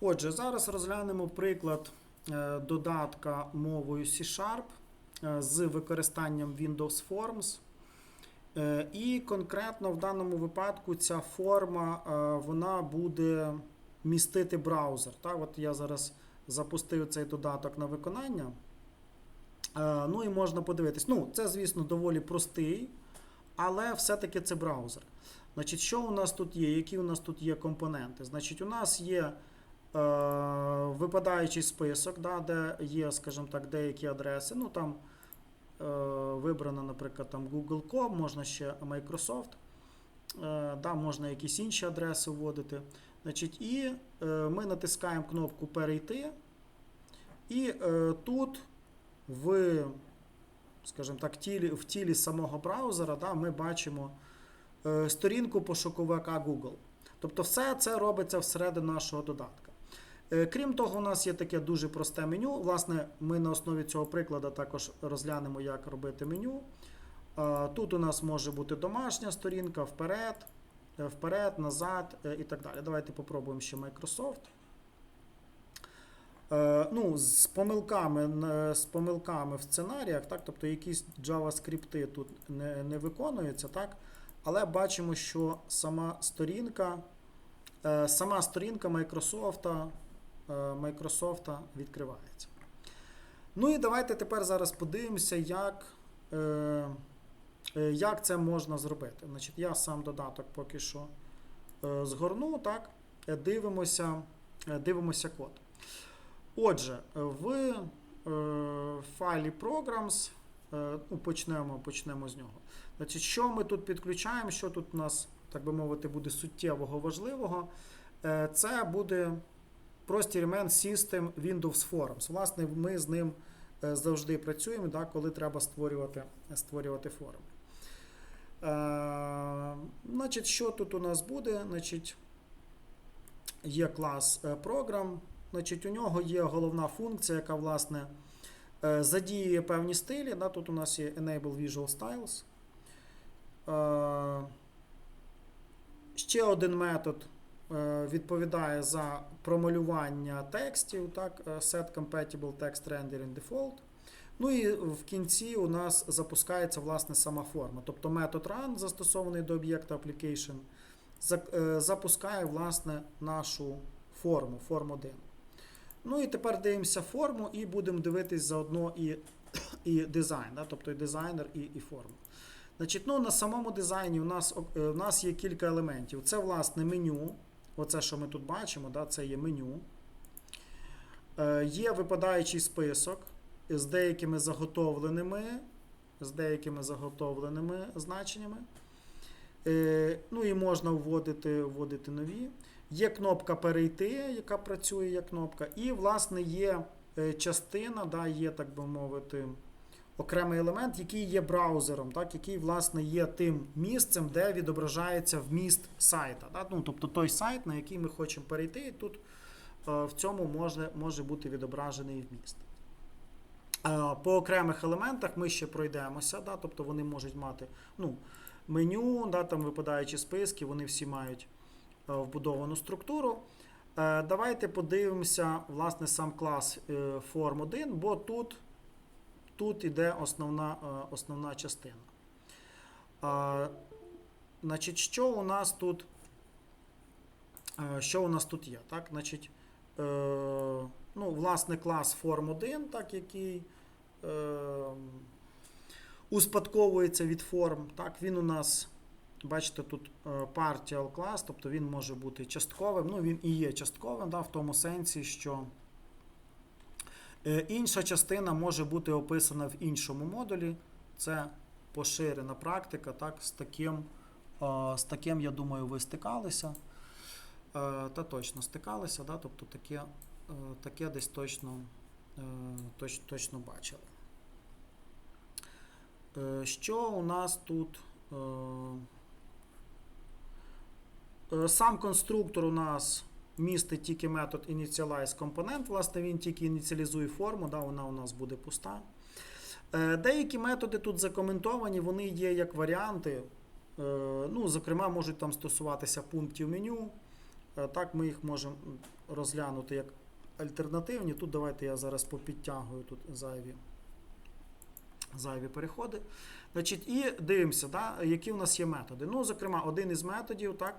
Отже, зараз розглянемо приклад е, додатка мовою C-Sharp е, з використанням Windows Forms. Е, І конкретно в даному випадку ця форма вона буде містити браузер. Так, от я зараз запустив цей додаток на виконання. Ну і можна подивитись. Ну, це, звісно, доволі простий, але все-таки це браузер. Значить, що у нас тут є? Які у нас тут є компоненти? Значить, у нас є випадаючий список, да, де є, скажімо так, деякі адреси. Ну там е, вибрано, наприклад, там Google.com, можна ще Microsoft, е, да, можна якісь інші адреси вводити. Значить, і е, ми натискаємо кнопку Перейти. І е, тут в, скажімо так, тілі, в тілі самого браузера да, ми бачимо е, сторінку пошуковика Google. Тобто все це робиться всередині нашого додатка. Е, Крім того, у нас є таке дуже просте меню. Власне, ми на основі цього прикладу також розглянемо, як робити меню. Е, Тут у нас може бути домашня сторінка, вперед, е, вперед, назад і так далі. Давайте попробуємо ще Microsoft. Ну, з помилками, з помилками в сценаріях, так, тобто якісь JavaScript тут не, не виконуються, так, але бачимо, що сама сторінка, сама сторінка Microsoft, Microsoft відкривається. Ну і давайте тепер зараз подивимося, як, е, е, як це можна зробити. Значить, я сам додаток поки що е, згорну, так, е, дивимося, е, дивимося код. Отже, в е, файлі Programs, е, ну, почнемо, почнемо з нього. Значить, що ми тут підключаємо, що тут у нас, так би мовити, буде суттєвого важливого, Е, це буде простір System Windows Forms. Власне, ми з ним е, завжди працюємо, да, коли треба створювати, створювати форми. Е, значить, що тут у нас буде? Значить, є клас е, Program. Значить, у нього є головна функція, яка, власне, е, задіює певні стилі. Да, Тут у нас є Enable Visual Styles. Е, Ще один метод е, відповідає за промалювання текстів, так, е, Set Compatible Text Rendering Default. Ну і в кінці у нас запускається власне сама форма. Тобто метод run, застосований до об'єкта application, е, запускає власне нашу форму, форм 1. Ну і тепер дивимося форму і будемо дивитись заодно і, і дизайн, да? тобто і дизайнер, і, і форму. Значить, ну, на самому дизайні у нас, е, у нас є кілька елементів. Це, власне, меню. Оце, що ми тут бачимо, да? це є меню. Е, Є випадаючий список з деякими заготовленими, з деякими заготовленими значеннями. Е, Ну і можна вводити, вводити нові. Є кнопка перейти, яка працює як кнопка. І, власне, є е, частина, да, є, так би мовити, окремий елемент, який є браузером, так, який, власне, є тим місцем, де відображається вміст сайта. Так? Ну, тобто той сайт, на який ми хочемо перейти, і тут е, в цьому може, може бути відображений вміст. Е, По окремих елементах ми ще пройдемося, да, тобто вони можуть мати ну, меню, да, там випадаючі списки, вони всі мають е, вбудовану структуру. Давайте подивимося власне сам клас е, Form 1, бо тут, тут іде основна, е, основна частина. Е, Значить, що у нас тут? е, Що у нас тут є? Так? Значить, е, ну, власне, клас Form 1, так, який е, успадковується від форм. Так, він у нас, бачите, тут е, partial клас, тобто він може бути частковим. Ну, він і є частковим, да, в тому сенсі, що е, інша частина може бути описана в іншому модулі. Це поширена практика. Так, з таким, е, з таким, я думаю, ви стикалися. Е, Та точно стикалися, да? тобто таке, е, таке десь точно, е, точ, точно бачили. Е, Що у нас тут? Е, е, Сам конструктор у нас містить тільки метод initialize Власне, він тільки ініціалізує форму, да, вона у нас буде пуста. Е, Деякі методи тут закоментовані, вони є як варіанти. Е, Ну, зокрема, можуть там стосуватися пунктів меню. Е, Так, ми їх можемо розглянути як альтернативні. Тут давайте я зараз попідтягую тут зайві, зайві переходи. Значить, і дивимося, да, які в нас є методи. Ну, зокрема, один із методів, так,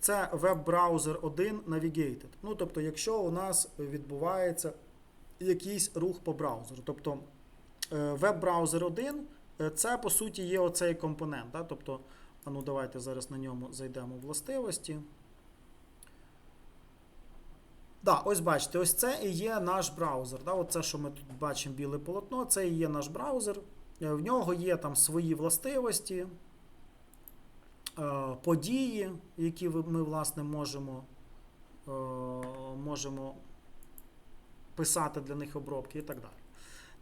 це веб-браузер 1 Navigated. Ну, тобто, якщо у нас відбувається якийсь рух по браузеру. Тобто е, веб-браузер 1 е, це по суті є оцей компонент. Да? Тобто, ну давайте зараз на ньому зайдемо в властивості. Да, ось бачите, ось це і є наш браузер. Да? Оце, що ми тут бачимо біле полотно, це і є наш браузер. Е, В нього є там свої властивості, події, які ми, власне, можемо, е, можемо писати для них обробки і так далі.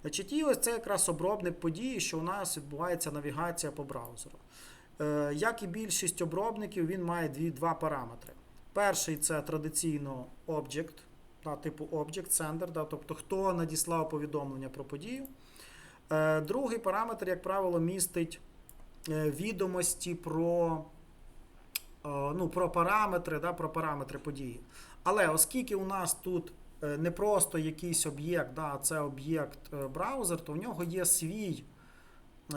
Значить, і ось це якраз обробник події, що у нас відбувається навігація по браузеру. Е, як і більшість обробників, він має дві, два параметри. Перший це традиційно object, да, типу object sender, да, тобто хто надіслав повідомлення про подію. Е, другий параметр, як правило, містить е, відомості про, е, ну, про параметри, да, про параметри події. Але оскільки у нас тут е, не просто якийсь об'єкт, да, а це об'єкт е, браузер, то в нього є свій. Е,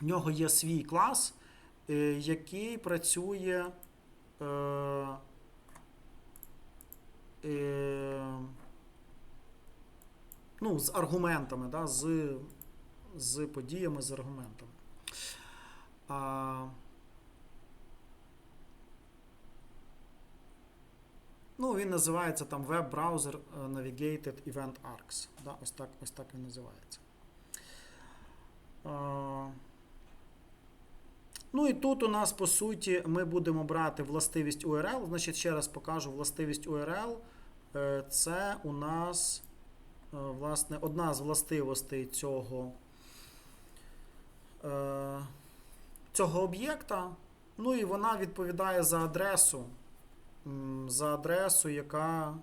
в нього є свій клас, е, який працює. Е, е, ну, з аргументами, да, з, з подіями, з аргументами. А, ну, він називається там Web Browser е, Navigated Event Arcs. Да, ось, так, ось так він називається. А, Ну і тут у нас, по суті, ми будемо брати властивість URL. Значить, ще раз покажу властивість URL. Е, Це у нас, е, власне, одна з властивостей цього, цього об'єкта. Ну і вона відповідає за адресу, за адресу, яка,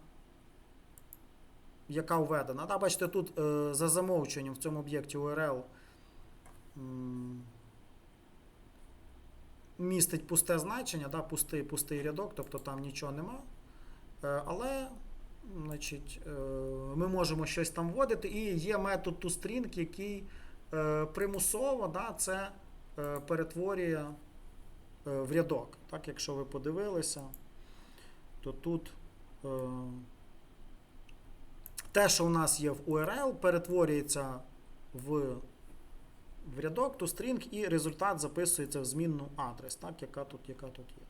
яка введена. Да, бачите, тут е, за замовчуванням в цьому об'єкті URL. містить пусте значення, да, пустий, пустий рядок, тобто там нічого нема. Е, Але значить, е, ми можемо щось там вводити, і є метод toString, який е, примусово да, це е, перетворює е, в рядок. Так, якщо ви подивилися, то тут е, те, що у нас є в URL, перетворюється в в рядок toString і результат записується в змінну адрес, так, яка тут, яка тут є.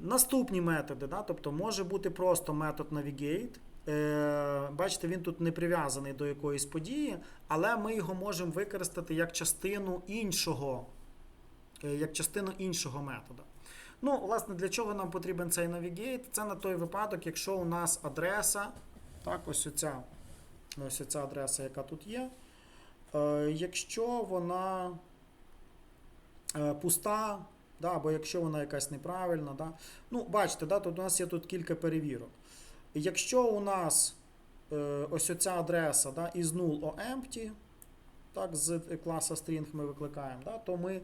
Наступні методи, да, тобто може бути просто метод navigate. Е, бачите, він тут не прив'язаний до якоїсь події, але ми його можемо використати як частину іншого, е, як частину іншого методу. Ну, власне, для чого нам потрібен цей navigate? Це на той випадок, якщо у нас адреса, так, ось оця, ось оця адреса, яка тут є. Е, Якщо вона пуста, да, або якщо вона якась неправильна, да. ну, бачите, да, тут у нас є тут кілька перевірок. Якщо у нас е, ось оця адреса да, із null o empty, так, з класа string ми викликаємо, да, то ми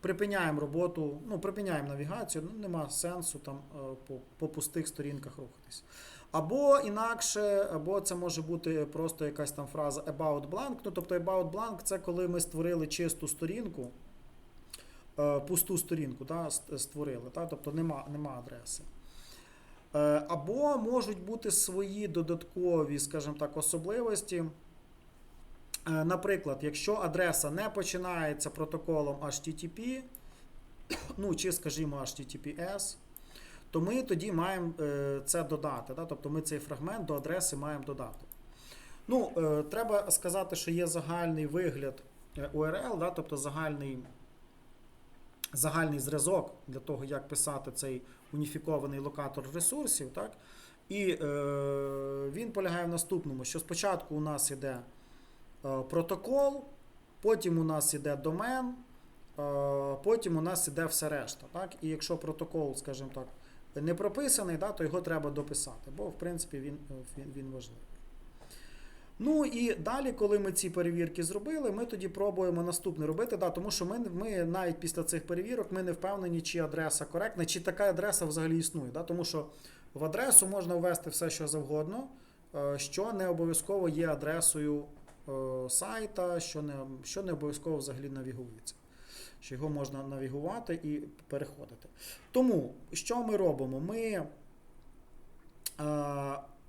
припиняємо роботу, ну, припиняємо навігацію, ну, нема сенсу там е, по, по пустих сторінках рухатись. Або інакше, або це може бути просто якась там фраза about blank. Ну, тобто about blank це коли ми створили чисту сторінку, е, пусту сторінку да, створили, та, тобто нема, нема адреси. Е, Або можуть бути свої додаткові, скажімо так, особливості. Е, Наприклад, якщо адреса не починається протоколом HTTP, ну чи, скажімо, HTTPS, то ми тоді маємо е, це додати. Да? Тобто ми цей фрагмент до адреси маємо додати. Ну, треба сказати, що є загальний вигляд URL, да? тобто загальний, загальний зразок для того, як писати цей уніфікований локатор ресурсів. Так? І е, він полягає в наступному: що спочатку у нас йде е, протокол, потім у нас йде домен, е, потім у нас іде все решта. Так? І якщо протокол, скажімо так, не прописаний, да, то його треба дописати, бо в принципі він, він, він важливий. Ну і далі, коли ми ці перевірки зробили, ми тоді пробуємо наступне робити. Да, тому що ми, ми навіть після цих перевірок ми не впевнені, чи адреса коректна, чи така адреса взагалі існує. Да, тому що в адресу можна ввести все, що завгодно, е, що не обов'язково є адресою е, сайта, що не, що не обов'язково взагалі навігується. Що його можна навігувати і переходити. Тому, що ми робимо? Ми е,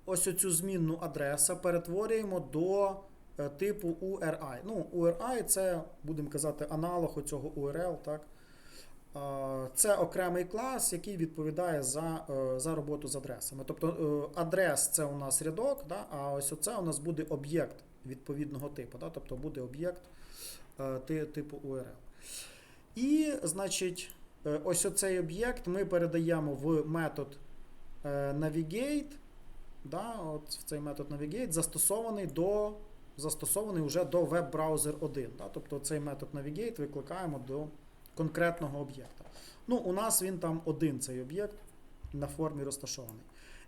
ось оцю змінну адреса перетворюємо до е, типу URI. Ну, URI це, будемо казати, аналог оцього URL. Так? Це окремий клас, який відповідає за, е, за роботу з адресами. Тобто е, адрес це у нас рядок, да? а ось оце у нас буде об'єкт відповідного типу. Да? Тобто буде об'єкт типу URL. І, значить, ось оцей об'єкт ми передаємо в метод navigate. Да, от цей метод navigate застосований до застосований вже до веб-браузер 1. Да, тобто цей метод navigate викликаємо до конкретного об'єкта. Ну, у нас він там один цей об'єкт на формі розташований.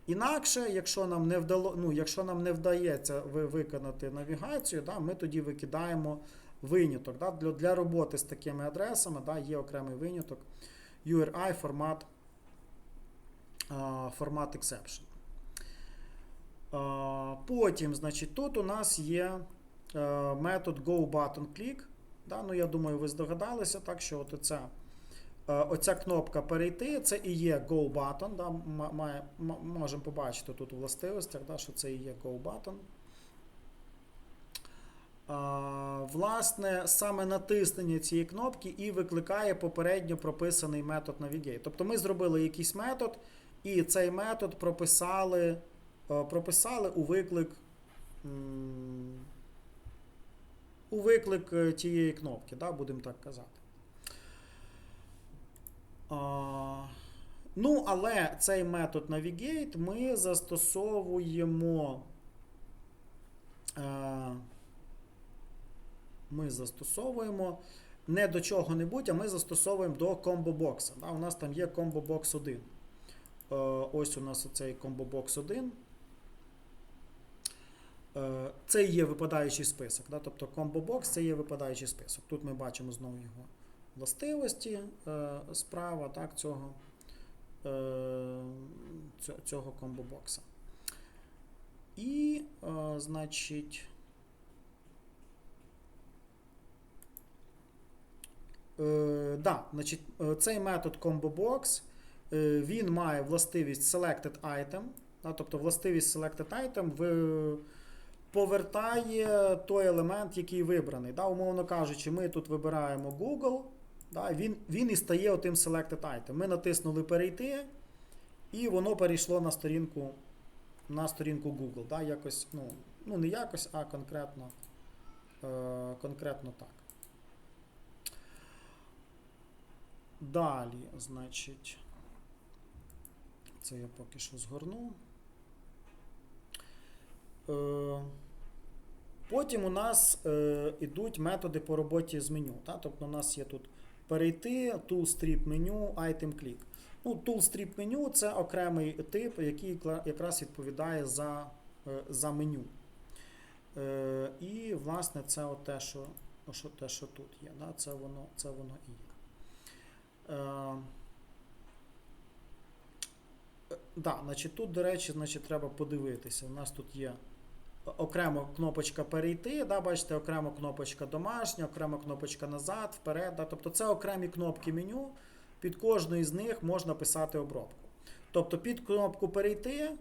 Інакше, якщо нам не вдало, ну, якщо нам не вдається виконати навігацію, да, ми тоді викидаємо виняток. Да, для, для роботи з такими адресами да, є окремий виняток URI формат, формат exception. Потім, значить, тут у нас є е, метод GoButtonClick. Да, ну, я думаю, ви здогадалися, так, що от оця, е, оця кнопка перейти, це і є GoButton. Да, можемо побачити тут у властивостях, да, що це і є GoButton. Власне, саме натиснення цієї кнопки і викликає попередньо прописаний метод Navigate. Тобто ми зробили якийсь метод, і цей метод прописали, прописали у виклик. У виклик е, тієї кнопки, да, будемо так казати. А, ну, але цей метод Navigate ми застосовуємо. е, ми застосовуємо не до чого-небудь, а ми застосовуємо до комбо-бокса. Да, у нас там є комбо-бокс 1. Е, ось у нас оцей комбо-бокс 1. Е, Це є випадаючий список. Да? Тобто комбо-бокс це є випадаючий список. Тут ми бачимо знову його властивості е, справа так, цього, е, цього комбо-бокса. І, значить. Да, значить, цей метод ComboBox він має властивість Selected Item. Да, тобто властивість Selected Item ви- повертає той елемент, який вибраний. Да, умовно кажучи, ми тут вибираємо Google, да, він, він і стає отим Selected Item. Ми натиснули перейти, і воно перейшло на сторінку, на сторінку Google. Да, якось, ну, ну, не якось, а конкретно, е, конкретно так. Далі, значить, це я поки що згорну. Е, Потім у нас е, ідуть методи по роботі з меню. Та? Тобто у нас є тут перейти, toolstrip меню, item click. Ну, toolstrip меню це окремий тип, який якраз відповідає за, е, за меню. Е, І, власне, це от те, що, що, те, що тут є. Да? Це, воно, це воно і є. Е, е, Да, значить, тут, до речі, значить, треба подивитися. У нас тут є окремо кнопочка перейти, да, бачите, окремо кнопочка домашня, окремо кнопочка назад, вперед. Да, тобто це окремі кнопки меню. Під кожною з них можна писати обробку. Тобто під кнопку перейти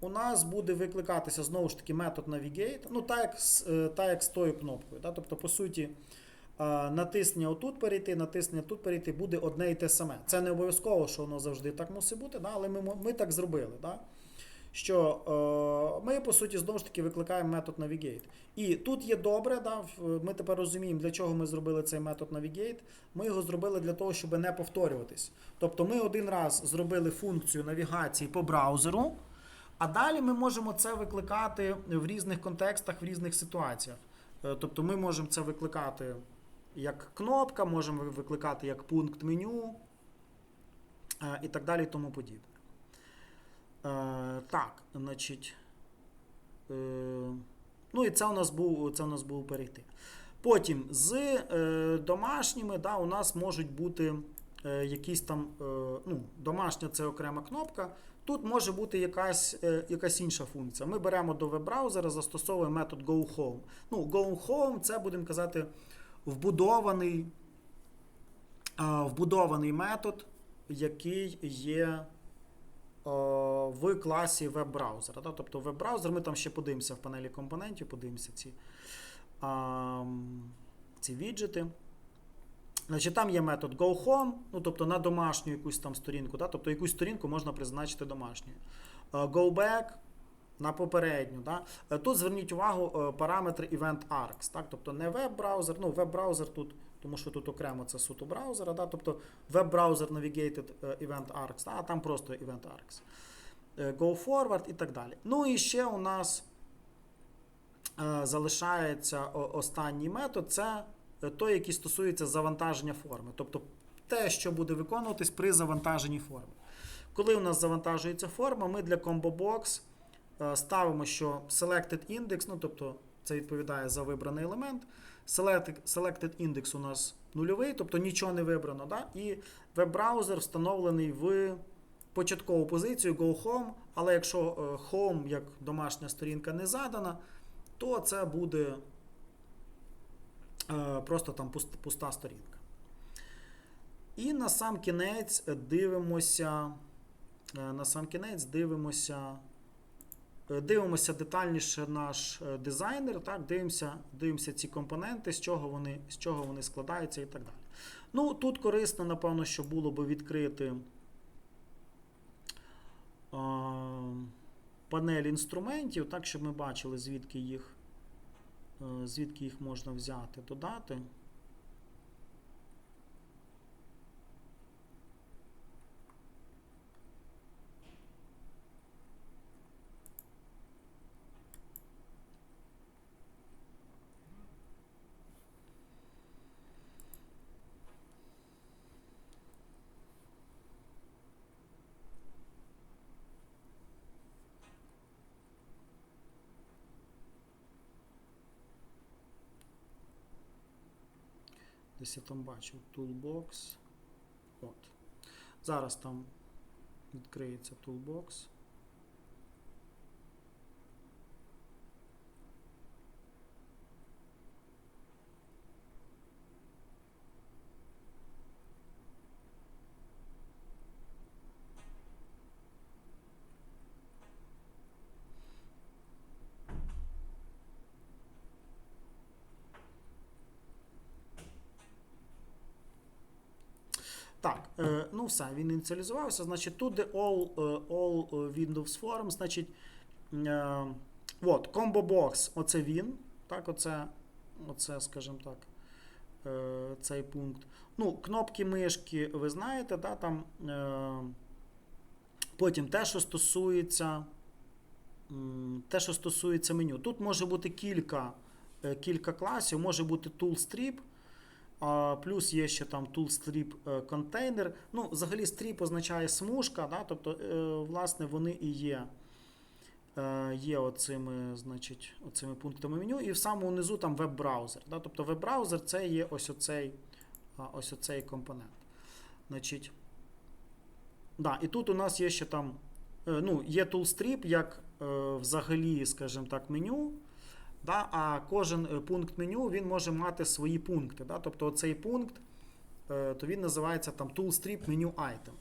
у нас буде викликатися знову ж таки метод navigate, ну так як е, так як з тою кнопкою. Да? Тобто, по суті, а, натиснення отут перейти, натиснення тут перейти буде одне і те саме. Це не обов'язково, що воно завжди так мусить бути, але ми, ми так зробили. Що е, ми, по суті, знову ж таки викликаємо метод navigate. І тут є добре, ми тепер розуміємо, для чого ми зробили цей метод navigate. Ми його зробили для того, щоб не повторюватись. Тобто ми один раз зробили функцію навігації по браузеру, а далі ми можемо це викликати в різних контекстах, в різних ситуаціях. Е, Тобто ми можемо це викликати як кнопка, можемо викликати як пункт меню е, і так далі тому подібне. Е, Так, значить. е, Ну і це у нас був, це у нас був перейти. Потім з домашніми да, у нас можуть бути якісь там ну, домашня це окрема кнопка. Тут може бути якась, якась інша функція. Ми беремо до веб-браузера, застосовуємо метод GoHome. Ну, GoHome це будемо казати вбудований, е, вбудований метод, який є е, в класі веб-браузера. Тобто веб-браузер, ми там ще подивимося в панелі компонентів, подивимося ці, ці віджити. Значить, Там є метод GoHome, ну, тобто на домашню якусь там сторінку, да? тобто якусь сторінку можна призначити домашньою. Е, GoBack на попередню. Да? Е, Тут зверніть увагу е, параметр EventArcs. Так? Тобто не веб-браузер, ну веб-браузер тут, тому що тут окремо це суто браузера, да? тобто веб-браузер Navigated е, EventArcs, да? а там просто EventArcs. Е, Go forward і так далі. Ну і ще у нас залишається останній метод це той, який стосується завантаження форми. Тобто те, що буде виконуватись при завантаженні форми. Коли у нас завантажується форма, ми для ComboBox ставимо, що selected index, ну тобто це відповідає за вибраний елемент. Selected, index у нас нульовий, тобто нічого не вибрано. Да? І веб-браузер встановлений в початкову позицію Go Home, але якщо е, Home як домашня сторінка не задана, то це буде е, просто там пуста сторінка. І на сам кінець дивимося. е, На сам кінець дивимося. Е, Дивимося детальніше наш е, дизайнер, так, дивимося, дивимося ці компоненти, з чого, вони, з чого вони складаються і так далі. Ну, тут корисно, напевно, що було би відкрити а, панель інструментів, так, щоб ми бачили, звідки їх, е, звідки їх можна взяти, додати. Десь я там бачив Toolbox. От. Зараз там відкриється Toolbox. Так, ну він ініціалізувався. Значить, тут де all, е, all е, Windows Forms, значить, е, от, Combo Box, оце він. Так, оце, оце, скажімо так, цей пункт. Ну, кнопки мишки, ви знаєте, да, там. Потім те, що стосується. Те, що стосується меню. Тут може бути кілька, кілька класів, може бути toolstrip, Плюс є ще там toolstrip е, контейнер. Ну, взагалі стріп означає смужка, да? тобто, е, власне, вони і є, е, є оцими, значить, оцими пунктами меню. І в самому низу там веб-браузер. Да? Тобто веб-браузер це є ось оцей, ось оцей компонент. Значить, да, і тут у нас є ще там, ну, є toolstrip як е, взагалі, скажімо так, меню. Да, а кожен е, пункт меню він може мати свої пункти. Да? Тобто цей пункт е, то він називається там toolstrip menu item.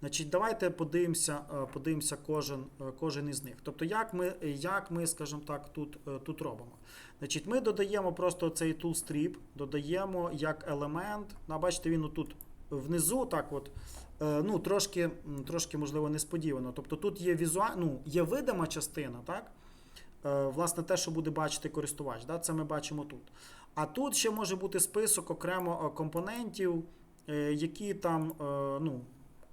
Значить, Давайте подивимося е, подивимося кожен кожен із них. Тобто, як ми, як ми скажімо так, тут тут робимо. Значить, Ми додаємо просто цей toolstrip, додаємо як елемент. Ну, бачите, він тут внизу, так от, ну, трошки, трошки, можливо, несподівано. Тобто тут є візуаль... ну, є видима частина, так? Е, власне, те, що буде бачити користувач, да, це ми бачимо тут. А тут ще може бути список окремо е, компонентів, е, які там ну,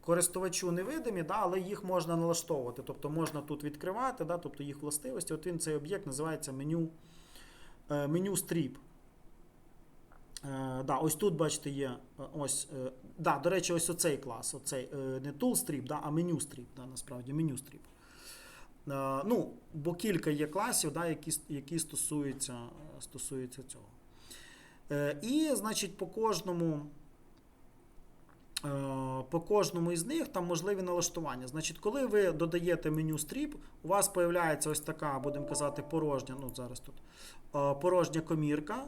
користувачу невидимі, да, але їх можна налаштовувати. Тобто можна тут відкривати, да, тобто їх властивості. От він цей об'єкт називається меню, меню стріп. Да, ось тут, бачите, є ось. Да, до речі, ось оцей клас. Оцей, не tool strip, да, а меню strip, да, насправді меню strip. Е, Ну, бо кілька є класів, да, які, які стосуються, стосуються цього. Е, І, значить, по кожному. е, По кожному із них там можливі налаштування. Значить, коли ви додаєте меню Strip, у вас з'являється ось така, будемо казати, порожня, ну зараз тут порожня комірка,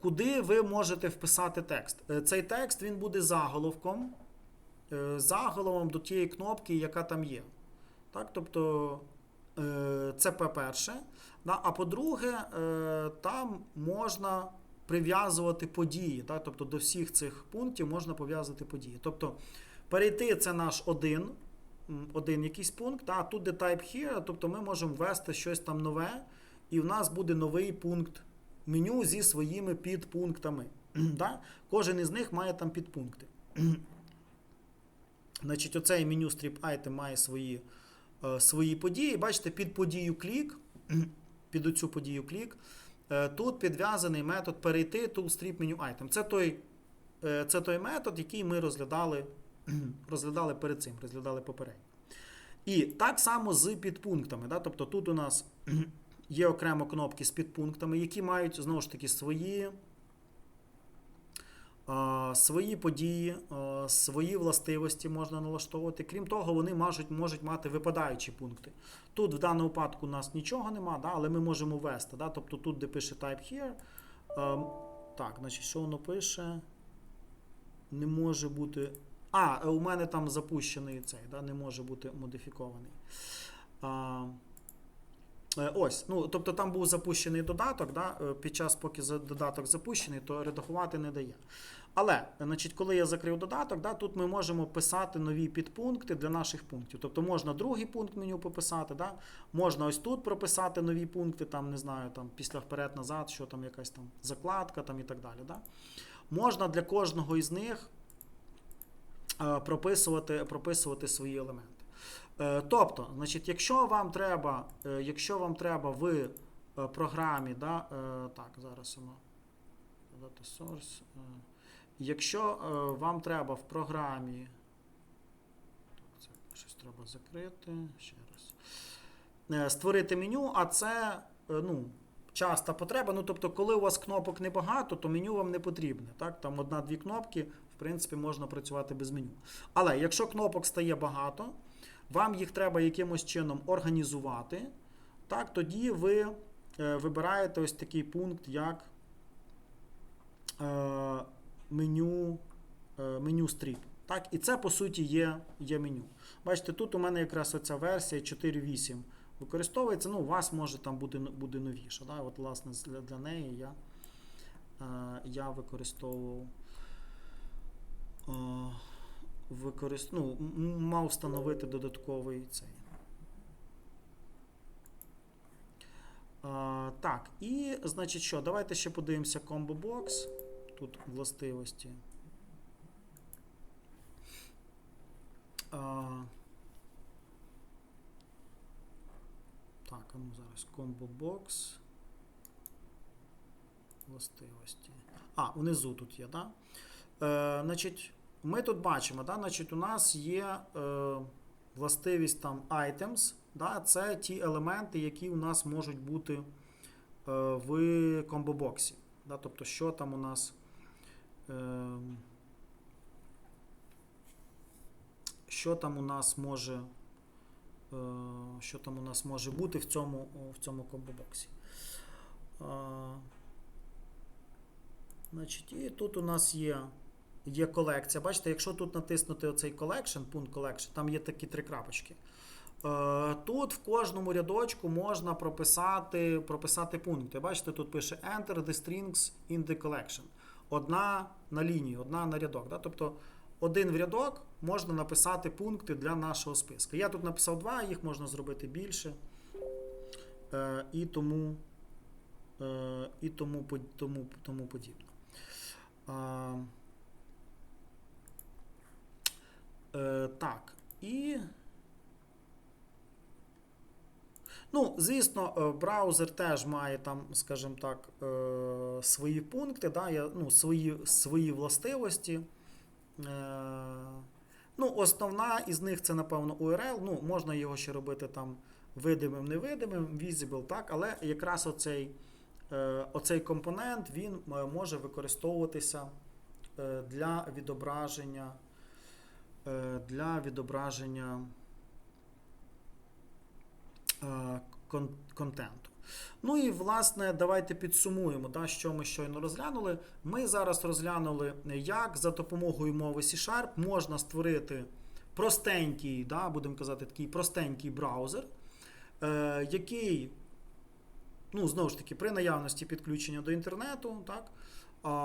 куди ви можете вписати текст. Цей текст він буде заголовком, заголовом до тієї кнопки, яка там є. Так, тобто це по-перше. А по-друге, е, там можна прив'язувати події. Тобто до всіх цих пунктів можна пов'язувати події. Тобто перейти це наш один, один якийсь пункт, а тут де type here, тобто ми можемо ввести щось там нове, і в нас буде новий пункт меню зі своїми підпунктами. Кожен із них має там підпункти. Значить, оцей меню Strip Item має свої, е, свої події. Бачите, під подію клік, під оцю подію клік, е, тут підв'язаний метод перейти toolstrip menu item. Це той, е, це той метод, який ми розглядали, розглядали перед цим, розглядали попередньо. І так само з підпунктами. Да? Тобто тут у нас є окремо кнопки з підпунктами, які мають знову ж таки свої. Свої події, свої властивості можна налаштовувати. Крім того, вони можуть, можуть мати випадаючі пункти. Тут в даному випадку у нас нічого нема, да, але ми можемо ввести. Да, тобто тут, де пише type here. Так, значить, що воно пише? Не може бути. А, у мене там запущений цей, да, не може бути модифікований. Ось, ну тобто там був запущений додаток. Да, е, під час, поки додаток запущений, то редагувати не дає. Але, значить, коли я закрив додаток, да, тут ми можемо писати нові підпункти для наших пунктів. Тобто можна другий пункт меню пописати, да, можна ось тут прописати нові пункти, там, не знаю, там після вперед-назад, що там якась там закладка там, і так далі. Да. Можна для кожного із них е, прописувати, прописувати свої елементи. Е, Тобто, значить, якщо вам треба, е, якщо вам треба в е, програмі, да, так, зараз data source, якщо вам треба в програмі, це щось треба закрити, ще раз, створити меню, а це ну, часта потреба. Ну, тобто, коли у вас кнопок небагато, то меню вам не потрібне. Так? Там одна-дві кнопки, в принципі, можна працювати без меню. Але якщо кнопок стає багато, вам їх треба якимось чином організувати, так, тоді ви е, вибираєте ось такий пункт, як е, меню, е, меню Strip. Так, і це, по суті, є, є меню. Бачите, тут у мене якраз оця версія 4.8 використовується. Ну, у вас може там буде, буде новіша. Да? От, власне, для, для неї я, я використовував. Використ... ну, мав встановити додатковий цей. А, так, і значить що? Давайте ще подивимося Box. Тут властивості. А, так, а ну зараз Box. Властивості. А, внизу тут є, так? Да? Е, значить, ми тут бачимо, да, значить, у нас є е, властивість там items, да, це ті елементи, які у нас можуть бути е, в комбобоксі. Да, тобто, що там у нас. Е, що там у нас може. Е, що там у нас може бути в цьому, в цьому комбобоксі. Е, значить, і тут у нас є є колекція. Бачите, якщо тут натиснути оцей collection, пункт collection, там є такі три крапочки. Е, Тут в кожному рядочку можна прописати прописати пункти. Бачите, тут пише Enter the strings in the collection. Одна на лінію, одна на рядок. Да? Тобто один в рядок можна написати пункти для нашого списку. Я тут написав два, їх можна зробити більше. Е, І тому е, і тому, тому, тому подібне. Е, так, і. Ну, звісно, е, браузер теж має там, скажімо так, е, свої пункти, да, ну, свої, свої властивості. Е, ну, Основна із них це, напевно, URL. Ну, Можна його ще робити там видимим, невидимим, visible, так, але якраз оцей, оцей компонент він може використовуватися для відображення, для відображення е, контенту. Ну і власне, давайте підсумуємо, да, що ми щойно розглянули. Ми зараз розглянули, як за допомогою мови C-Sharp можна створити простенький, да, будемо казати, такий простенький браузер, е, який, ну, знову ж таки, при наявності підключення до інтернету, так,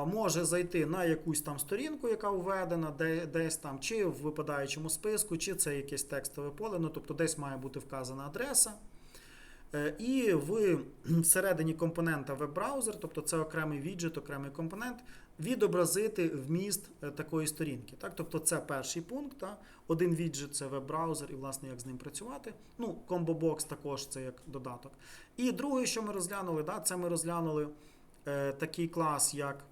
може зайти на якусь там сторінку, яка введена, де, десь там, чи в випадаючому списку, чи це якесь текстове поле, ну тобто десь має бути вказана адреса. Е, І в всередині компонента веб-браузер, тобто це окремий віджит, окремий компонент, відобразити вміст е, такої сторінки. Так? Тобто це перший пункт. Так? Один віджит це веб-браузер і, власне, як з ним працювати. Ну, ComboBox також це як додаток. І друге, що ми розглянули, да, це ми розглянули такий клас, як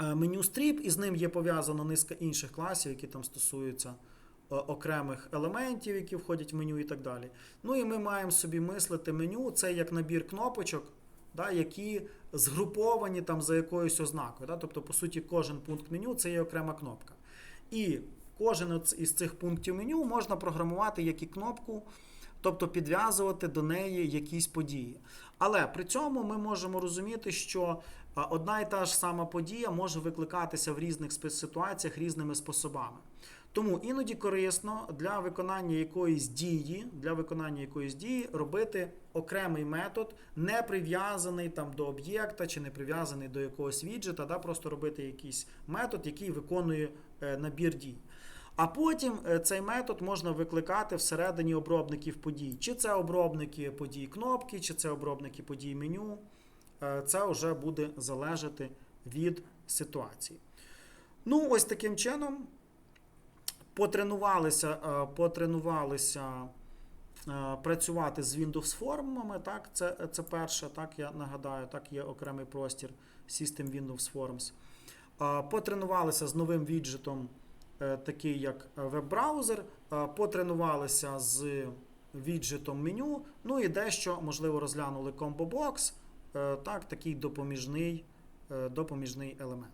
е, меню стріп, і з ним є пов'язано низка інших класів, які там стосуються е, окремих елементів, які входять в меню і так далі. Ну і ми маємо собі мислити меню, це як набір кнопочок, да, які згруповані там за якоюсь ознакою. Да? Тобто, по суті, кожен пункт меню це є окрема кнопка. І кожен із цих пунктів меню можна програмувати як і кнопку, тобто підв'язувати до неї якісь події. Але при цьому ми можемо розуміти, що одна і та ж сама подія може викликатися в різних ситуаціях різними способами. Тому іноді корисно для виконання якоїсь дії, для виконання якоїсь дії робити окремий метод, не прив'язаний там до об'єкта чи не прив'язаний до якогось віджита, да, просто робити якийсь метод, який виконує е, набір дій. А потім е, цей метод можна викликати всередині обробників подій. Чи це обробники подій кнопки, чи це обробники подій меню. Е, Це вже буде залежати від ситуації. Ну, ось таким чином потренувалися, е, потренувалися працювати з Windows формами. Так, це, це перше, так я нагадаю, так є окремий простір System Windows Forms. Потренувалися з новим віджитом, такий як веб-браузер, е, потренувалися з віджитом меню, ну і дещо, можливо, розглянули е, так, такий допоміжний, е, допоміжний елемент.